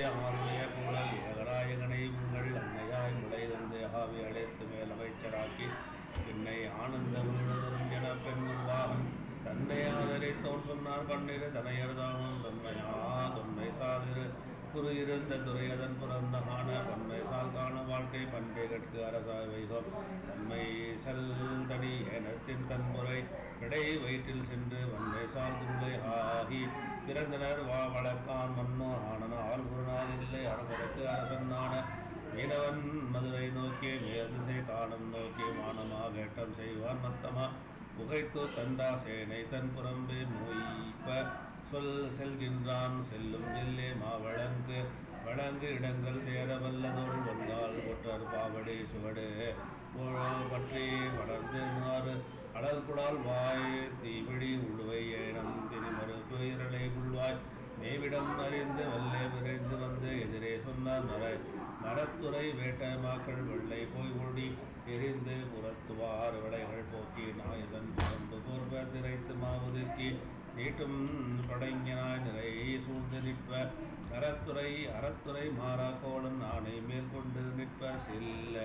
உடைய ஆறுடைய குழல் ஏகராயகனை உங்கள் அன்னையாய் முளை தந்து ஆவி அழைத்து மேல் அமைச்சராக்கி என்னை ஆனந்த விழுதரும் என பெண் உருவாகும். தன்னை ஆதரித்தோன் சொன்னார் பன்னிரு தனையர்தானும் தொன்மையா தொன்மை சாதிரு. குரு இருந்த துறையதன் பிறந்த காண பன்மை சால் காண வாழ்க்கை பண்பை கட்கு அரசாய் வைகோம் தன்மை செல் தனி எனத்தின் தன்முறை. இடை வயிற்றில் சென்று வன்மை சால் குருளை ஆகி பிறந்தனர் வா வழக்கான் மன்னோ குருநாள் அரசருக்கு அரசன் நாண மீனவன் மதுரை நோக்கிய மேதிசை காலம் நோக்கிய மானமா வேட்டம் செய்வான் மத்தமா. புகைத்து தண்டா சேனை தன் புறம்பே நோய்ப்ப சொல் செல்கின்றான் செல்லும் எல்லே மாவழங்கு. வழங்கு இடங்கள் தேர வல்லதோள் வந்தால் ஒற்றர் பாவடி சுவடு. பற்றி வளர்ந்து மாறு. அடல் குடால் வாய் தீவிழி உழுவை ஏனம் திரிமறுப்பு இரலை உள்வாய். மேவிடம் அறிந்து எதிரே மரத்துறை வேட்ட மாக்கள் வெள்ளை போய் ஓடி எரிந்து புறத்துவார் விளைகள் போக்கி நாயதன் புறம்பு போர்வ திரைத்து மாவுதிர்க்கி. நீட்டும் படைஞனாய் நிறை சூழ்ந்து நிற்ப. அறத்துறை அறத்துறை மாறா கோளன் ஆணை மேற்கொண்டு நிற்ப. சில்ல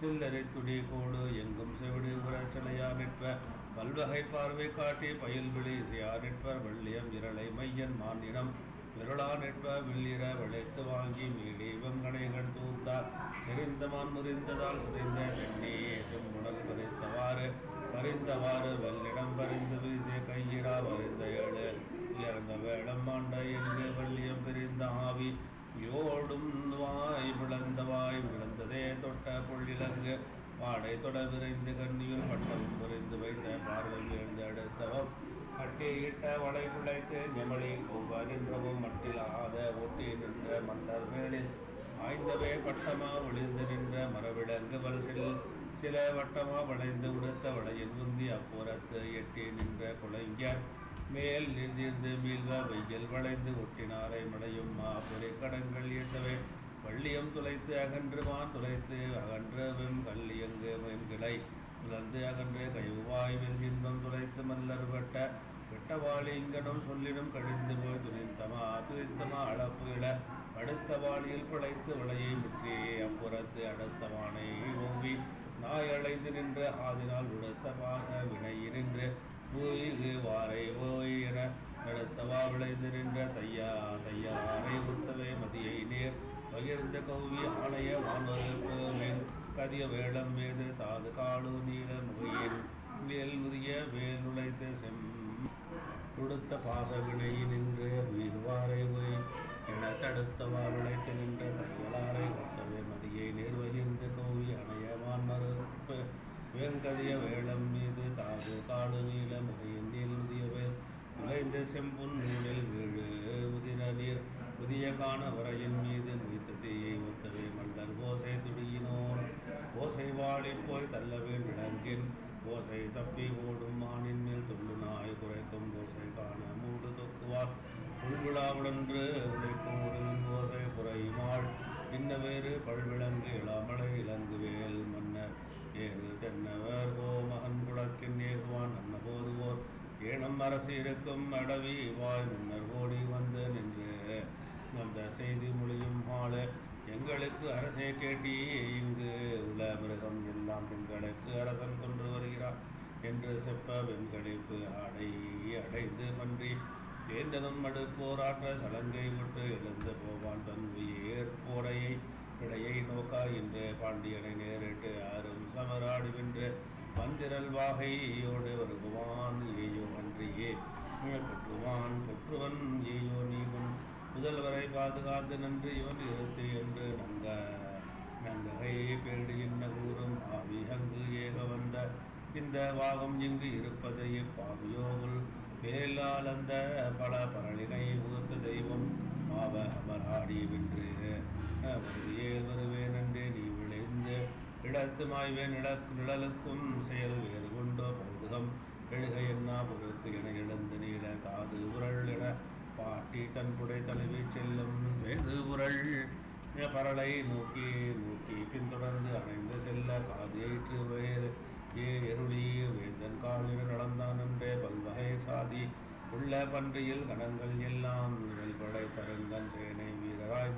சில்லறை துடி கோடு எங்கும் செவிடு உரச்சலையா நிற்ப. பல்வகை பார்வை காட்டி பயில் விழி விழிசியா நிற்பர். வெள்ளியம் இரளை மையன் மானிடம் விரளா நிற்ப வில்லிர விளைத்து வாங்கி மீடீபம் கணைகள் தூந்தார் செறிந்தமான் முறிந்ததால் சிதைந்த சென்னி செம்முடல் பறித்தவாறு பறிந்தவாறு வல்லிடம் பறிந்து வீசிய கையிரா பறிந்த ஏழு. உயர்ந்த வேடம் மாண்ட எங்கு வள்ளியம் பிரிந்த ஆவி. யோடும் வாய் விளந்த வாய் விளந்ததே தொட்ட புள்ளிலங்கு. பாடை தொட விரைந்து கண்ணியில் பட்டம் புரிந்து வைத்த வளை பிழைத்து ஞமளி கூவ நின்றவும் ஆத ஒட்டி நின்ற மன்னர் மேலில் ஆய்ந்தவே பட்டமா ஒளிந்து நின்ற மரவிலங்கு வல்சில் சில வட்டமா வளைந்து உடுத்த வளையில் உந்தி அப்புறத்து எட்டி நின்ற குலைஞர் மேல் நின்றிருந்து மீள்வ வெயில் வளைந்து ஒட்டினாரை மடையும் மாபுரை கடங்கள் ஈட்டவே வள்ளியம் துளைத்து அகன்றுவான் துளைத்து அகன்று கல்லியங்கு வெண்கிளை உலர்ந்து அகன்று கைவாய் வெண்பின்பம் துளைத்து மல்லர்பட்ட கெட்டவாளிங்கனும் சொல்லிடும் கழிந்து போய் துணிந்தமா துணிந்தமா அளப்பு இட அடுத்த வாளியில் பிழைத்து விளையை முற்றி அப்புறத்து அடுத்த வானை ஓவி நாய் அழைந்து நின்று ஆதினால் உடுத்தமாக வினை நின்று வாரை ஓயின என அடுத்தவா விளைந்து நின்ற தையா தையாரை உத்தவே மதியை நேர். பகிர்ந்த கௌவி ஆணைய வானொலிப்பு கதிய வேளம் மீது தாது காடு நீல முகையின் வேல் முதிய வேல் நுழைத்த செம் கொடுத்த பாசவினை நின்று உயிர்வாரை போய் என தடுத்தவா விளைத்து நின்ற மையலாரை ஒத்தவே மதியை நேர்வகிர்ந்து கோவி அணையவான் மறுப்பு. வேங்கதிய வேளம் மீது தாது காடு நீல முகையின் முதியவர் நுழைந்த விளைந்த செம்புன் நூலில் வீழு உதிர நீர். புதிய காண வரையின் மீது முடித்த தீயை ஒத்தவே மண்டல் ஓசை துடியினோர் ஓசை வாழி போய் தள்ளவே விளங்கின். ஓசை தப்பி ஓடும் மானின் மேல் துள்ளு நாய் குறைக்கும் ஓசை காண மூடு தொக்குவார் உள்விழாவுடன்று உழைக்கும் உடலின் ஓசை குறையுமாள். இன்ன வேறு பல்விளங்கு இளமலை இலங்கு வேல் மன்னர். ஏறு தென்னவர் ஓ மகன் குளக்கின் ஏகுவான் அன்ன போதுவோர். ஏனம் அரசு இருக்கும் அடவி வாய் முன்னர் ஓடி வந்து நின்று. வந்த செய்தி மொழியும் ஆள எங்களுக்கு அரசே கேட்டி இங்கு உள்ள மிருகம் எல்லாம் பெண்களுக்கு அரசன் கொண்டு வருகிறார் என்று செப்ப வெண்களிப்பு அடை அடைந்து மன்றி வேந்தனும் மடு போராற்ற சலங்கை விட்டு எழுந்து போவான் தன் உயிர் போரையை இடையை நோக்கா என்று பாண்டியனை நேரிட்டு அரும் சமராடி வென்று மந்திரல் வாகையோடு வருகுவான் ஏயோ அன்றியே பெற்றுவான் பெற்றுவன் ஏயோ நீவன். முதல்வரை பாதுகாத்து நன்று இவன் இருத்து என்று நங்க நங்கை பேடு என்ன கூறும் ஆவி அங்கு ஏக வந்த இந்த வாகம் இங்கு இருப்பதை பாவியோகுள் வேலால் அந்த பல பரளினை ஊர்த்த தெய்வம் மாவ அமராடி வென்று. வருதியேல் வருவேன் என்று நீ விளைந்து இடத்து மாய்வேன் இழக்கு நிழலுக்கும் செயல் வேறு கொண்டோ பௌதுகம் எழுக என்னா பொறுத்து என எழுந்து நீல காது உரள் என தன்புடை தன் செல்லும் வேதுபுரள் பரலை நோக்கி நோக்கி பின்தொடர்ந்து அடைந்து செல்ல காதேற்று வேறு. ஏ எருளி வேந்தன் காலில் நடந்தான் என்றே பல்வகை சாதி. உள்ள பன்றியில் கணங்கள் எல்லாம் நிழல்படை தருங்கன் சேனை வீரராய்